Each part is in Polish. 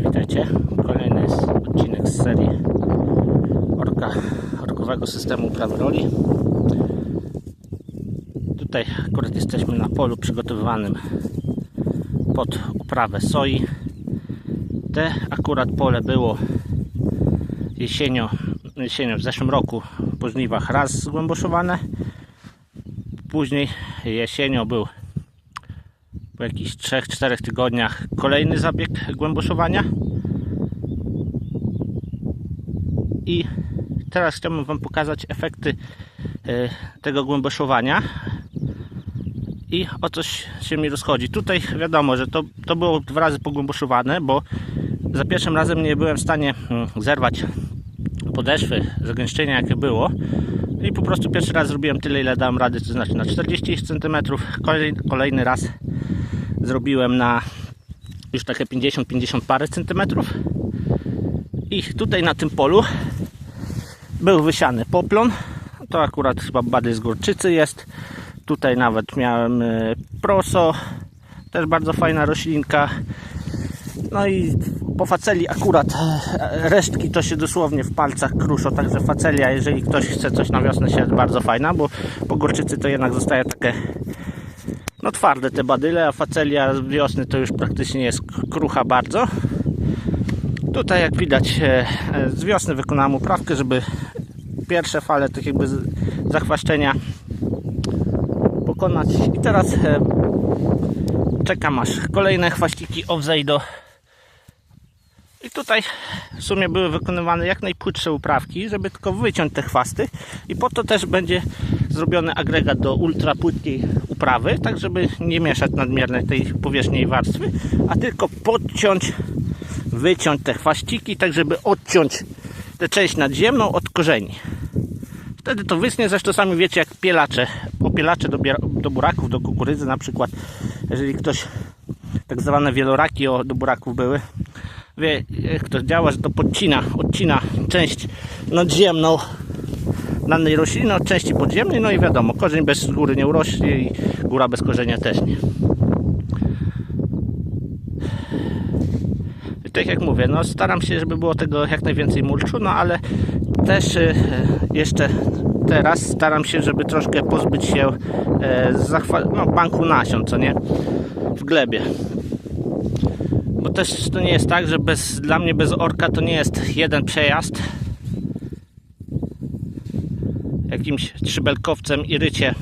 Witajcie. Kolejny jest odcinek z serii orka, orkowego systemu uprawy roli. Tutaj akurat jesteśmy na polu przygotowywanym pod uprawę soi. Te akurat pole było jesienią w zeszłym roku po żniwach raz zgłęboszowane. Później jesienią był jakichś 3-4 tygodniach kolejny zabieg głęboszowania. I teraz chciałbym Wam pokazać efekty e, tego głęboszowania i o coś się mi rozchodzi. Tutaj wiadomo, że to, to było dwa razy pogłęboszowane, bo za pierwszym razem nie byłem w stanie mm, zerwać podeszwy, zagęszczenia jakie było i po prostu pierwszy raz zrobiłem tyle ile dałem rady, to znaczy na 40 cm, kolejny raz zrobiłem na już takie 50-50 parę centymetrów. I tutaj na tym polu był wysiany poplon. To akurat chyba bady z górczycy jest. Tutaj nawet miałem y, proso. Też bardzo fajna roślinka. No i po faceli akurat e, resztki to się dosłownie w palcach kruszą, także facelia, jeżeli ktoś chce coś na wiosnę się bardzo fajna, bo po górczycy to jednak zostaje takie no twarde te badyle, a facelia z wiosny to już praktycznie jest krucha bardzo. Tutaj jak widać e, e, z wiosny wykonałem uprawkę, żeby pierwsze fale tak jakby zachwaszczenia pokonać. I teraz e, czekam aż kolejne chwaściki owzejdą. I tutaj w sumie były wykonywane jak najpłytsze uprawki, żeby tylko wyciąć te chwasty. I po to też będzie zrobiony agregat do ultra płytkiej uprawy, tak żeby nie mieszać nadmiernej tej powierzchniej warstwy, a tylko podciąć, wyciąć te chwaściki, tak żeby odciąć tę część nadziemną od korzeni. Wtedy to wysnie, zresztą sami wiecie jak pielacze, popielacze do, do buraków, do kukurydzy na przykład, jeżeli ktoś tak zwane wieloraki o, do buraków były, wie jak to działa, że to podcina, odcina część nadziemną danej rośliny od części podziemnej, no i wiadomo, korzeń bez góry nie urośnie i góra bez korzenia też nie. I tak jak mówię, no staram się, żeby było tego jak najwięcej mulczu, no ale też e, jeszcze teraz staram się, żeby troszkę pozbyć się e, no, banku nasion, co nie, w glebie. Bo też to nie jest tak, że bez, dla mnie bez orka to nie jest jeden przejazd jakimś trzybelkowcem i rycie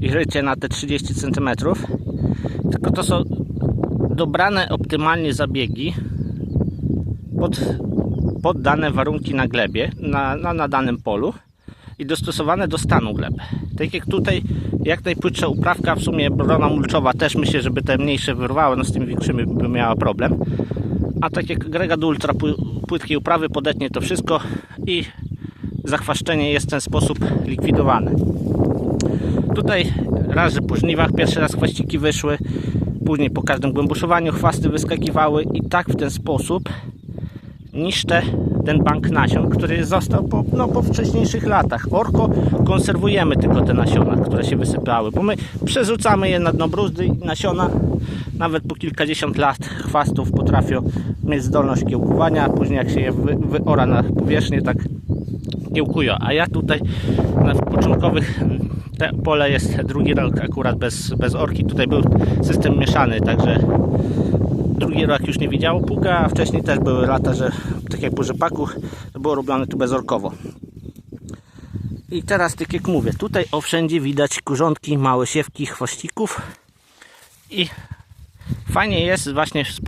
i rycie na te 30 cm tylko to są dobrane optymalnie zabiegi pod, pod dane warunki na glebie na, na, na danym polu i dostosowane do stanu gleby tak jak tutaj jak najpłytsza uprawka w sumie brona mulczowa też myślę, żeby te mniejsze wyrwały no z tymi większymi by miała problem. A tak jak agregat ultra pły- płytkiej uprawy podetnie to wszystko i zachwaszczenie jest w ten sposób likwidowane. Tutaj raz, że po żniwach pierwszy raz chwaściki wyszły, później po każdym głęboszowaniu chwasty wyskakiwały i tak w ten sposób niszczę ten bank nasion, który został po, no, po wcześniejszych latach. Orko konserwujemy tylko te nasiona, które się wysypały, bo my przerzucamy je na dno bruzdy i nasiona nawet po kilkadziesiąt lat chwastów potrafią mieć zdolność kiełkowania, a później jak się je wy, wyora na powierzchnię, tak kiełkują. A ja tutaj na początkowych te pole jest drugi rok akurat bez, bez orki. Tutaj był system mieszany, także drugi rok już nie widziało puka, a wcześniej też były lata, że tak jak po rzepaku było robione tu bezorkowo. I teraz tak jak mówię, tutaj o wszędzie widać kurzątki, małe siewki, chwościków i fajnie jest właśnie w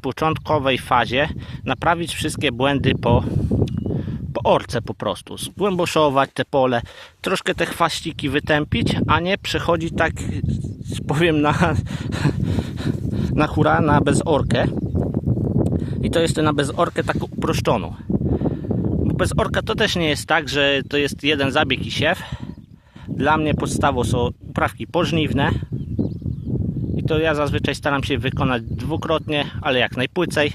początkowej fazie naprawić wszystkie błędy po, po orce po prostu. Zgłęboszować te pole, troszkę te chwaściki wytępić, a nie przechodzić tak, powiem na, na hura, na bezorkę. I to jest na bezorkę taką uproszczoną. Bo bezorka to też nie jest tak, że to jest jeden zabieg i siew. Dla mnie podstawą są uprawki pożniwne. I to ja zazwyczaj staram się wykonać dwukrotnie, ale jak najpłycej.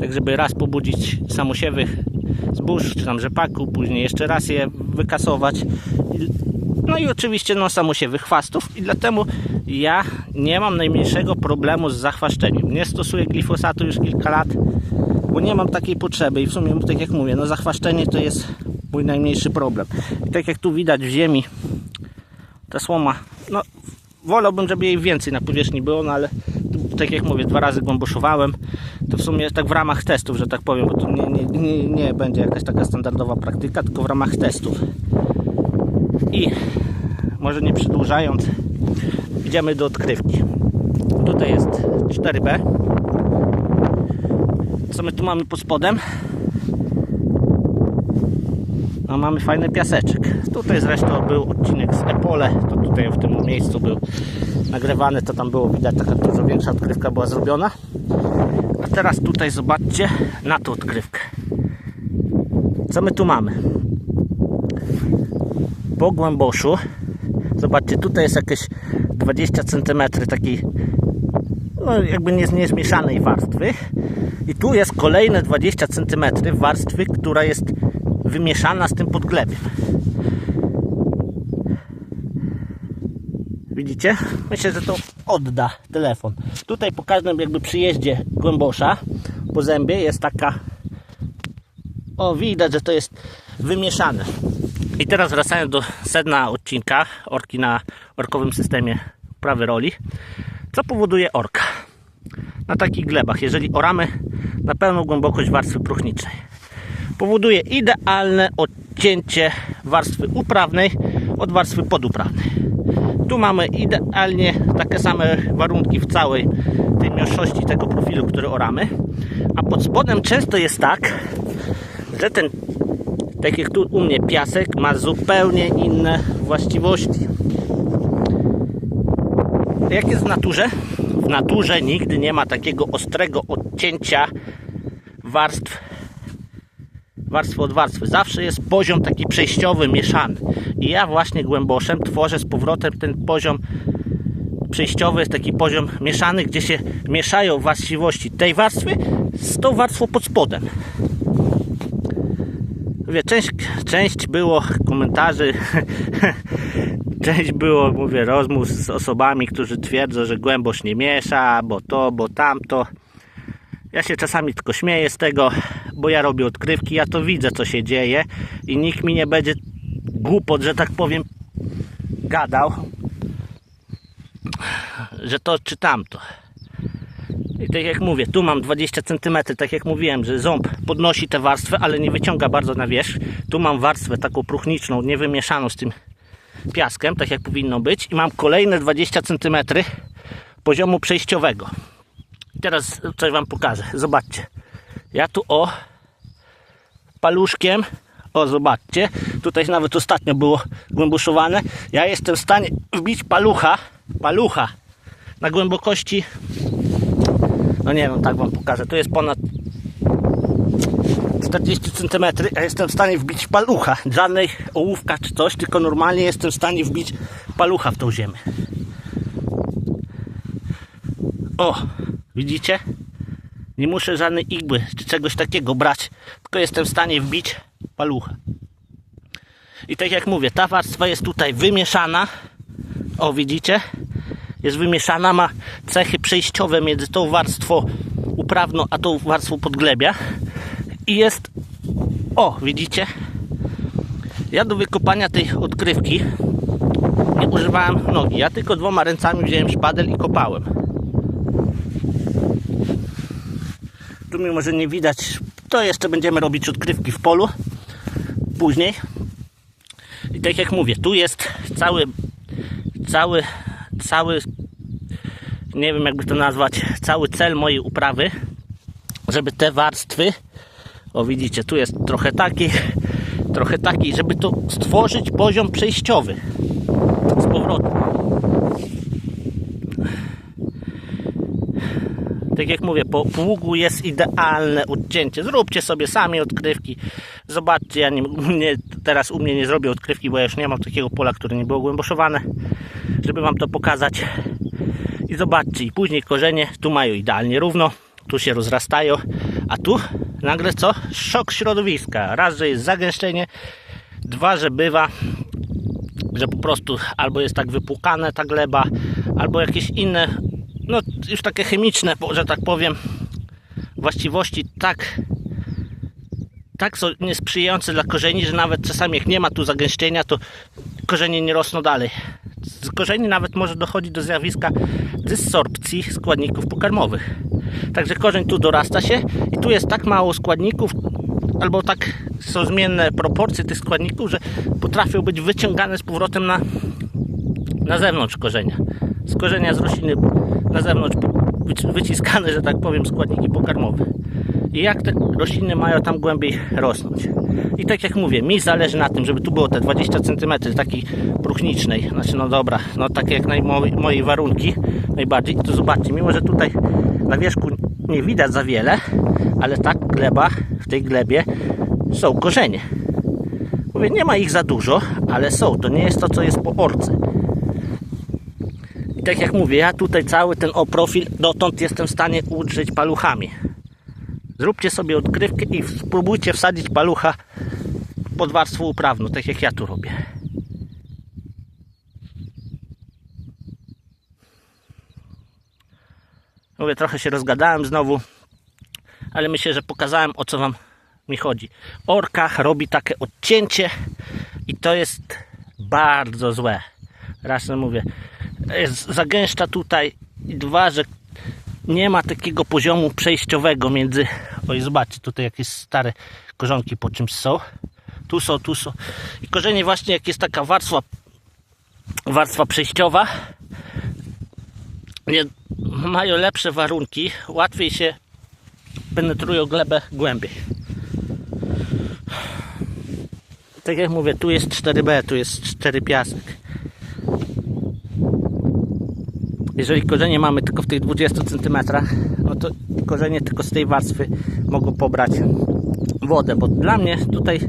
Tak żeby raz pobudzić samosiewych zbóż czy tam rzepaku, później jeszcze raz je wykasować. No i oczywiście no samo się chwastów i dlatego ja nie mam najmniejszego problemu z zachwaszczeniem. Nie stosuję glifosatu już kilka lat, bo nie mam takiej potrzeby i w sumie tak jak mówię, no zachwaszczenie to jest mój najmniejszy problem. I tak jak tu widać w ziemi, ta słoma, no wolałbym, żeby jej więcej na powierzchni było, no ale tak jak mówię, dwa razy głęboszowałem, to w sumie tak w ramach testów, że tak powiem, bo to nie, nie, nie, nie będzie jakaś taka standardowa praktyka, tylko w ramach testów. I może nie przedłużając, idziemy do odkrywki. Tutaj jest 4B. Co my tu mamy pod spodem? No mamy fajny piaseczek. Tutaj zresztą był odcinek z Epole, to tutaj w tym miejscu był nagrywany, to tam było widać, taka dużo większa odkrywka była zrobiona. A teraz tutaj zobaczcie na tą odkrywkę. Co my tu mamy? Po głęboszu, zobaczcie, tutaj jest jakieś 20 cm takiej no jakby nie, niezmieszanej warstwy i tu jest kolejne 20 cm warstwy, która jest wymieszana z tym podglebiem. Widzicie? Myślę, że to odda telefon. Tutaj po każdym jakby przyjeździe głębosza po zębie jest taka o widać, że to jest wymieszane. I teraz wracając do sedna odcinka orki na orkowym systemie prawy roli. Co powoduje orka? Na takich glebach, jeżeli oramy na pełną głębokość warstwy próchniczej powoduje idealne odcięcie warstwy uprawnej od warstwy poduprawnej. Tu mamy idealnie takie same warunki w całej tej miąższości tego profilu, który oramy, a pod spodem często jest tak, że ten, tak jak tu u mnie piasek, ma zupełnie inne właściwości. Jak jest w naturze? W naturze nigdy nie ma takiego ostrego odcięcia warstw warstwy od warstwy. Zawsze jest poziom taki przejściowy, mieszany. I ja właśnie głęboszem tworzę z powrotem ten poziom przejściowy, taki poziom mieszany, gdzie się mieszają właściwości tej warstwy z tą warstwą pod spodem. Mówię, część, część było komentarzy, część było, mówię, rozmów z osobami, którzy twierdzą, że głębosz nie miesza, bo to, bo tamto. Ja się czasami tylko śmieję z tego, bo ja robię odkrywki, ja to widzę, co się dzieje i nikt mi nie będzie głupot, że tak powiem, gadał, że to czy tamto. I tak jak mówię, tu mam 20 cm, tak jak mówiłem, że ząb podnosi tę warstwę, ale nie wyciąga bardzo na wierzch. Tu mam warstwę taką próchniczną, niewymieszaną z tym piaskiem, tak jak powinno być. I mam kolejne 20 cm poziomu przejściowego. Teraz coś Wam pokażę. Zobaczcie. Ja tu o paluszkiem, o zobaczcie, tutaj nawet ostatnio było głęboszowane. Ja jestem w stanie wbić palucha, palucha na głębokości, no nie wiem, tak Wam pokażę, to jest ponad 40 cm, ja jestem w stanie wbić palucha, żadnej ołówka czy coś, tylko normalnie jestem w stanie wbić palucha w tą ziemię. O, widzicie? Nie muszę żadnej igły czy czegoś takiego brać, tylko jestem w stanie wbić palucha. I tak jak mówię, ta warstwa jest tutaj wymieszana. O, widzicie? Jest wymieszana, ma cechy przejściowe między tą warstwą uprawną, a tą warstwą podglebia. I jest, o, widzicie? Ja do wykopania tej odkrywki nie używałem nogi. Ja tylko dwoma ręcami wziąłem szpadel i kopałem. Tu mi może nie widać, to jeszcze będziemy robić odkrywki w polu później. I tak jak mówię, tu jest cały, cały, cały, nie wiem jakby to nazwać, cały cel mojej uprawy, żeby te warstwy, o widzicie, tu jest trochę taki, trochę taki, żeby to stworzyć poziom przejściowy z powrotem. Tak jak mówię, po pługu jest idealne odcięcie. Zróbcie sobie sami odkrywki. Zobaczcie, ja nie, nie, teraz u mnie nie zrobię odkrywki, bo ja już nie mam takiego pola, które nie było głęboszowane, żeby Wam to pokazać. I zobaczcie, i później korzenie tu mają idealnie równo, tu się rozrastają, a tu nagle co? Szok środowiska. Raz, że jest zagęszczenie, dwa, że bywa że po prostu albo jest tak wypłukane ta gleba, albo jakieś inne, no już takie chemiczne, że tak powiem, właściwości tak tak są niesprzyjające dla korzeni, że nawet czasami jak nie ma tu zagęszczenia, to korzenie nie rosną dalej. Z korzeni nawet może dochodzić do zjawiska dysorpcji składników pokarmowych. Także korzeń tu dorasta się i tu jest tak mało składników, albo tak są zmienne proporcje tych składników, że potrafią być wyciągane z powrotem na, na zewnątrz korzenia. Z korzenia z rośliny na zewnątrz wyci- wyciskane, że tak powiem, składniki pokarmowe. I jak te rośliny mają tam głębiej rosnąć. I tak jak mówię, mi zależy na tym, żeby tu było te 20 cm takiej próchnicznej. Znaczy, no dobra, no takie jak moje, warunki najbardziej. To zobaczcie, mimo że tutaj na wierzchu nie widać za wiele, ale tak gleba, w tej glebie są korzenie. Mówię, nie ma ich za dużo, ale są. To nie jest to, co jest po orce. Tak jak mówię, ja tutaj cały ten o profil dotąd jestem w stanie udrzeć paluchami. Zróbcie sobie odkrywkę i spróbujcie wsadzić palucha pod warstwę uprawną, tak jak ja tu robię. Mówię, trochę się rozgadałem znowu, ale myślę, że pokazałem o co wam mi chodzi. Orka robi takie odcięcie i to jest bardzo złe. Raz mówię, jest zagęszcza tutaj i dwa, że nie ma takiego poziomu przejściowego między. Oj, zobaczcie, tutaj jakieś stare korzonki po czymś są. Tu są, tu są. I korzenie właśnie jak jest taka warstwa warstwa przejściowa nie, mają lepsze warunki, łatwiej się penetrują glebę głębiej. Tak jak mówię, tu jest 4B, tu jest 4 piasek. Jeżeli korzenie mamy tylko w tych 20 cm, no to korzenie tylko z tej warstwy mogą pobrać wodę, bo dla mnie tutaj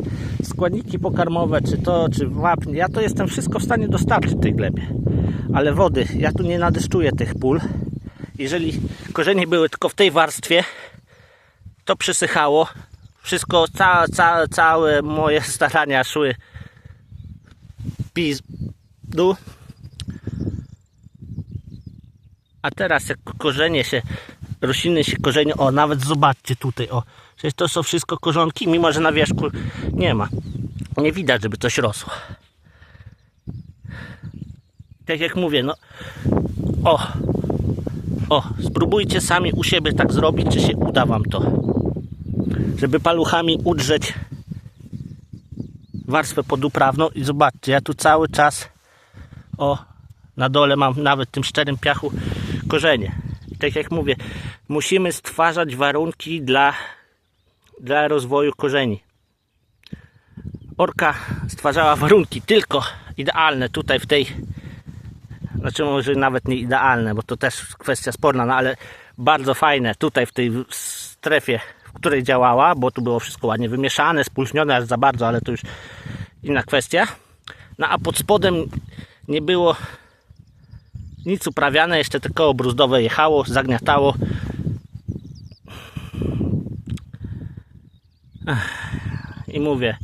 składniki pokarmowe, czy to, czy wapń, ja to jestem wszystko w stanie dostarczyć tej glebie. Ale wody, ja tu nie nadeszczuję tych pól. Jeżeli korzenie były tylko w tej warstwie, to przysychało. Wszystko, ca, ca, całe moje starania szły w pizdu. A teraz jak korzenie się, rośliny się korzenie, o nawet zobaczcie tutaj, o, przecież to są wszystko korzonki, mimo że na wierzchu nie ma. Nie widać, żeby coś rosło. Tak jak mówię, no, o, o, spróbujcie sami u siebie tak zrobić, czy się uda wam to. Żeby paluchami udrzeć warstwę poduprawną i zobaczcie, ja tu cały czas o, na dole mam nawet w tym szczerym piachu korzenie. I tak jak mówię, musimy stwarzać warunki dla, dla rozwoju korzeni. Orka stwarzała warunki tylko idealne tutaj w tej, znaczy może nawet nie idealne, bo to też kwestia sporna, no ale bardzo fajne tutaj w tej strefie, w której działała, bo tu było wszystko ładnie wymieszane, spulchnione aż za bardzo, ale to już inna kwestia. No a pod spodem nie było nic uprawiane, jeszcze tylko koło bruzdowe jechało, zagniatało. I mówię,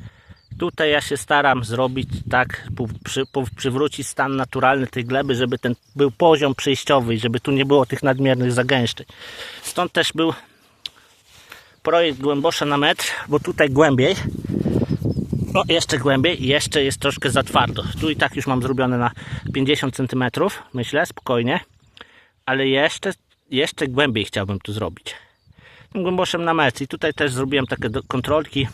tutaj ja się staram zrobić tak, przy, przywrócić stan naturalny tej gleby, żeby ten był poziom przejściowy i żeby tu nie było tych nadmiernych zagęszczeń. Stąd też był projekt głębosza na metr, bo tutaj głębiej no, jeszcze głębiej jeszcze jest troszkę za twardo. Tu i tak już mam zrobione na 50 cm, myślę, spokojnie. Ale jeszcze, jeszcze głębiej chciałbym tu zrobić. Tym na metr. I tutaj też zrobiłem takie do, kontrolki,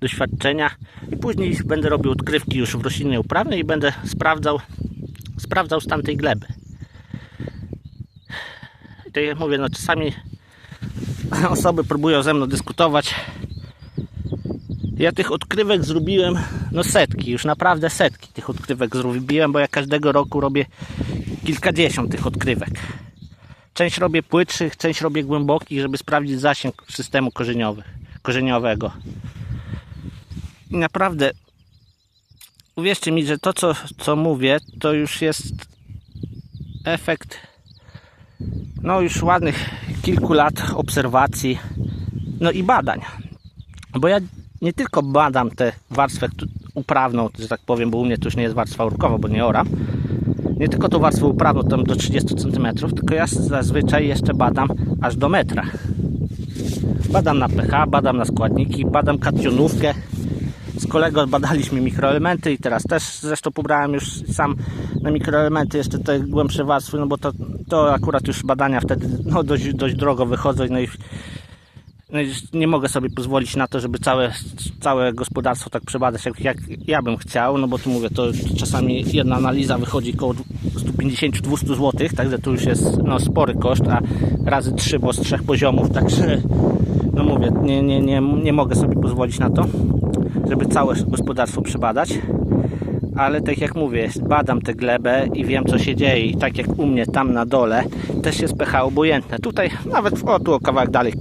doświadczenia. I później będę robił odkrywki już w roślinnej uprawnej i będę sprawdzał, sprawdzał stan tej gleby. I tak jak mówię, no czasami osoby próbują ze mną dyskutować, ja tych odkrywek zrobiłem no setki, już naprawdę setki tych odkrywek zrobiłem, bo ja każdego roku robię kilkadziesiąt tych odkrywek. Część robię płytszych, część robię głębokich, żeby sprawdzić zasięg systemu korzeniowego. I naprawdę uwierzcie mi, że to co, co mówię, to już jest efekt no już ładnych kilku lat obserwacji no i badań. Bo ja nie tylko badam tę warstwę, uprawną, że tak powiem, bo u mnie to już nie jest warstwa urkowa, bo nie oram. Nie tylko tą warstwę uprawną tam do 30 cm, tylko ja zazwyczaj jeszcze badam aż do metra. Badam na pH, badam na składniki, badam kationówkę. Z kolegą badaliśmy mikroelementy i teraz też zresztą pobrałem już sam na mikroelementy jeszcze te głębsze warstwy, no bo to, to akurat już badania wtedy no, dość, dość drogo wychodzą no i nie mogę sobie pozwolić na to, żeby całe, całe gospodarstwo tak przebadać, jak, jak ja bym chciał, no bo tu mówię, to czasami jedna analiza wychodzi około 150-200 zł, także to już jest no, spory koszt, a razy 3, bo z trzech poziomów, także no mówię, nie, nie, nie, nie mogę sobie pozwolić na to, żeby całe gospodarstwo przebadać. Ale tak jak mówię, badam tę glebę i wiem co się dzieje. I tak jak u mnie tam na dole też jest pH obojętne. Tutaj nawet o tu o kawałek dalej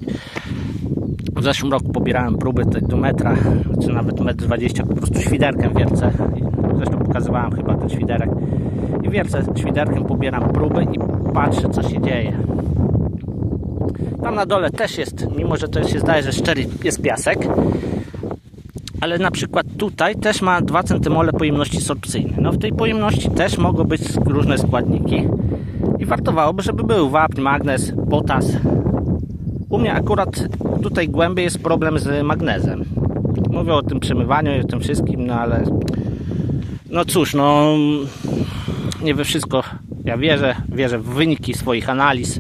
w zeszłym roku pobierałem próby do metra, czy nawet metr 20, po prostu świderkiem wiercę. Zresztą pokazywałem chyba ten świderek. I wiercę świderkiem, pobieram próby i patrzę co się dzieje. Tam na dole też jest, mimo że to się zdaje, że szczery jest piasek, ale na przykład tutaj też ma 2 cm pojemności sorpcyjnej. No w tej pojemności też mogą być różne składniki i wartowałoby, żeby był wapń, magnez, potas. U mnie akurat tutaj głębiej jest problem z magnezem. Mówię o tym przemywaniu i o tym wszystkim, no ale no cóż, no nie we wszystko ja wierzę, wierzę w wyniki swoich analiz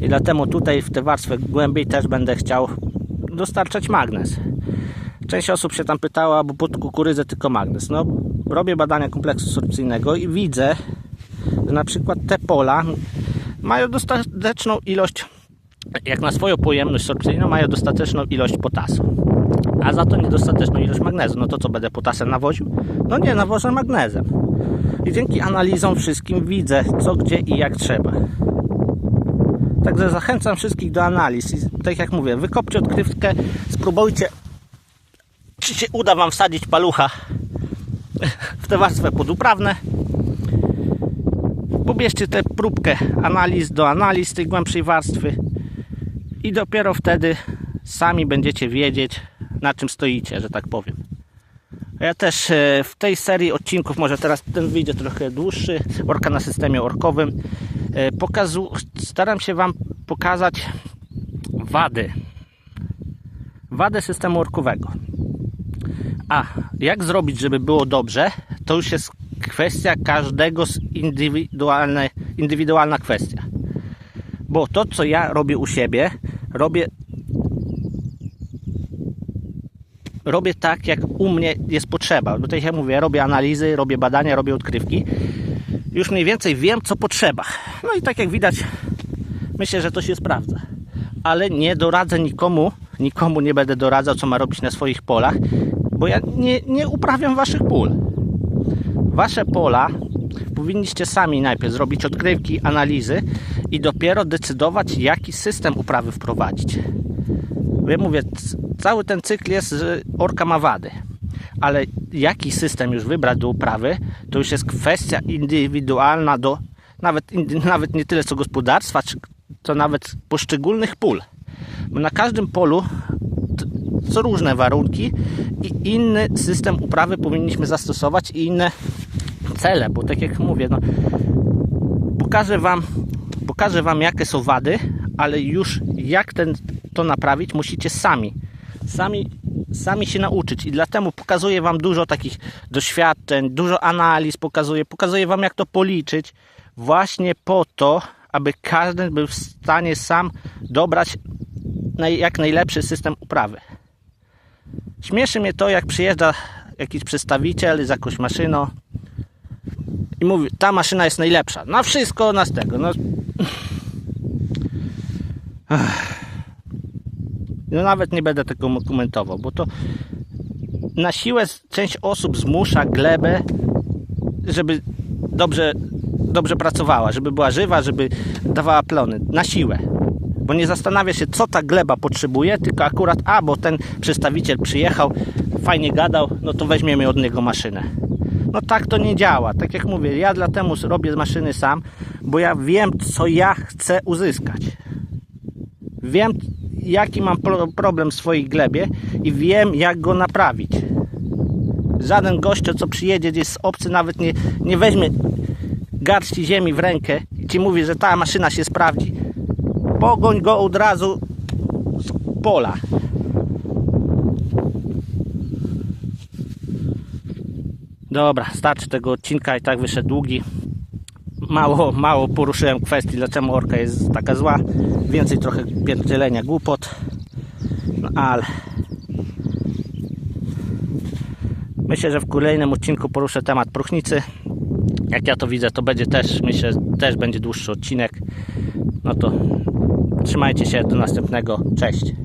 i dlatego tutaj w tę warstwę głębiej też będę chciał dostarczać magnez. Część osób się tam pytała, bo pod kukurydzę tylko magnez. No, robię badania kompleksu sorpcyjnego i widzę, że na przykład te pola mają dostateczną ilość, jak na swoją pojemność sorpcyjną, mają dostateczną ilość potasu. A za to niedostateczną ilość magnezu. No to co, będę potasem nawoził? No nie, nawożę magnezem. I dzięki analizom wszystkim widzę, co, gdzie i jak trzeba. Także zachęcam wszystkich do analiz. I tak jak mówię, wykopcie odkrywkę, spróbujcie czy się uda Wam wsadzić palucha w tę warstwę poduprawne. Pobierzcie tę próbkę analiz do analiz tej głębszej warstwy i dopiero wtedy sami będziecie wiedzieć na czym stoicie, że tak powiem. Ja też e, w tej serii odcinków, może teraz ten wyjdzie trochę dłuższy, orka na systemie orkowym, e, pokazu, staram się Wam pokazać wady. Wady systemu orkowego. A jak zrobić, żeby było dobrze, to już jest kwestia każdego indywidualne, indywidualna kwestia. Bo to, co ja robię u siebie, robię robię tak, jak u mnie jest potrzeba. Tutaj ja mówię, robię analizy, robię badania, robię odkrywki. Już mniej więcej wiem, co potrzeba. No i tak jak widać, myślę, że to się sprawdza. Ale nie doradzę nikomu, nikomu nie będę doradzał, co ma robić na swoich polach, bo ja nie, nie uprawiam waszych pól. Wasze pola powinniście sami najpierw zrobić odkrywki, analizy i dopiero decydować, jaki system uprawy wprowadzić. Ja mówię, cały ten cykl jest, orka ma wady, ale jaki system już wybrać do uprawy, to już jest kwestia indywidualna do nawet, nawet nie tyle co gospodarstwa, czy to nawet poszczególnych pól. Bo na każdym polu są różne warunki i inny system uprawy powinniśmy zastosować i inne cele, bo tak jak mówię, no, pokażę Wam, pokażę Wam jakie są wady, ale już jak ten, to naprawić musicie sami. Sami sami się nauczyć i dlatego pokazuję Wam dużo takich doświadczeń, dużo analiz pokazuję, pokazuję Wam jak to policzyć właśnie po to, aby każdy był w stanie sam dobrać jak najlepszy system uprawy. Śmieszy mnie to, jak przyjeżdża jakiś przedstawiciel z jakąś maszyną i mówi, ta maszyna jest najlepsza. Na wszystko, na z tego. No, no nawet nie będę tego komentował, bo to na siłę część osób zmusza glebę, żeby dobrze, dobrze pracowała, żeby była żywa, żeby dawała plony. Na siłę bo nie zastanawia się, co ta gleba potrzebuje, tylko akurat, a bo ten przedstawiciel przyjechał, fajnie gadał, no to weźmiemy od niego maszynę. No tak to nie działa. Tak jak mówię, ja dlatego robię maszyny sam, bo ja wiem, co ja chcę uzyskać. Wiem, jaki mam problem w swojej glebie i wiem, jak go naprawić. Żaden gościu, co przyjedzie gdzieś z obcy, nawet nie, nie weźmie garści ziemi w rękę i ci mówi, że ta maszyna się sprawdzi. Pogoń go od razu z pola. Dobra, starczy tego odcinka i tak wyszedł długi. Mało, mało poruszyłem kwestii, dlaczego orka jest taka zła. Więcej trochę pierdzielenia głupot. No ale myślę, że w kolejnym odcinku poruszę temat próchnicy. Jak ja to widzę, to będzie też, myślę, też będzie dłuższy odcinek. No to trzymajcie się, do następnego. Cześć.